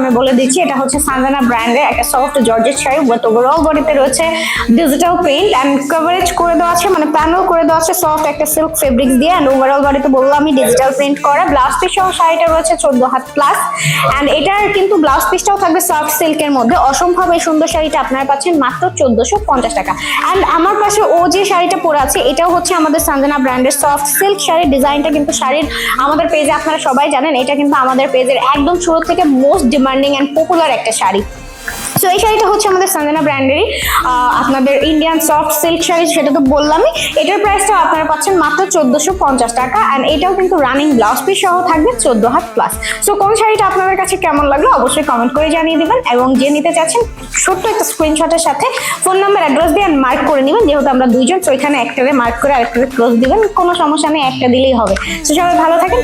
আমি বলে দিচ্ছি, এটা হচ্ছে সানজানা ব্র্যান্ডের একটা soft georgette sari with overall বডিতে রয়েছে ডিজিটাল প্রিন্ট অ্যান্ড কভারেজ করে দেওয়া আছে মানে প্যানেল করে দেওয়া আছে সফট একটা সিল্ক ফেব্রিক্স দিয়ে অ্যান্ড ওভারঅল বডিতে বললাম আমি ডিজিটাল প্রিন্ট করা। ব্লাউজ পিস সহ শাড়িটা রয়েছে চোদ্দ হাত প্লাস অ্যান্ড এটার কিন্তু ব্লাউজ পিসটাও থাকবে সফট সিল্কের মধ্যে। অসম্ভব এই সুন্দর শাড়িটা আপনারা পাচ্ছেন মাত্র চোদ্দশো পঞ্চাশ টাকা। অ্যান্ড আমার পাশে ও যে শাড়িটা পরে আছে, এটাও হচ্ছে আমাদের সানজানা ব্র্যান্ডের সফট সিল্ক শাড়ির ডিজাইনটা কিন্তু শাড়ির আমাদের পেজে আপনারা সবাই জানেন, এটা কিন্তু আমাদের পেজের একদম শুরু থেকে মোস্ট ডিমান্ডিং অ্যান্ড পপুলার একটা শাড়ি। সো এই শাড়িটা হচ্ছে আমাদের সঞ্জনা ব্র্যান্ডেরই আপনাদের ইন্ডিয়ান সফট সিল্ক শাড়ি, সেটা তো বললামই। এটার প্রাইসটা আপনারা পাচ্ছেন মাত্র চোদ্দোশো পঞ্চাশ টাকা। অ্যান্ড এটাও কিন্তু রানিং ব্লাউজ পিস সহ থাকবে চোদ্দ হাত প্লাস সো কোন শাড়িটা আপনাদের কাছে কেমন লাগল অবশ্যই কমেন্ট করে জানিয়ে দেবেন। এবং যে নিতে চাচ্ছেন, ছোট্ট একটা স্ক্রিনশটের সাথে ফোন নাম্বার অ্যাড্রেস দিয়ে মার্ক করে নেবেন। যেহেতু আমরা দুইজন তো এখানে একটারে মার্ক করে আরেকটারে ক্লোজ দিবেন। কোনো সমস্যা নেই, একটা দিলেই হবে। সো সবাই ভালো থাকেন।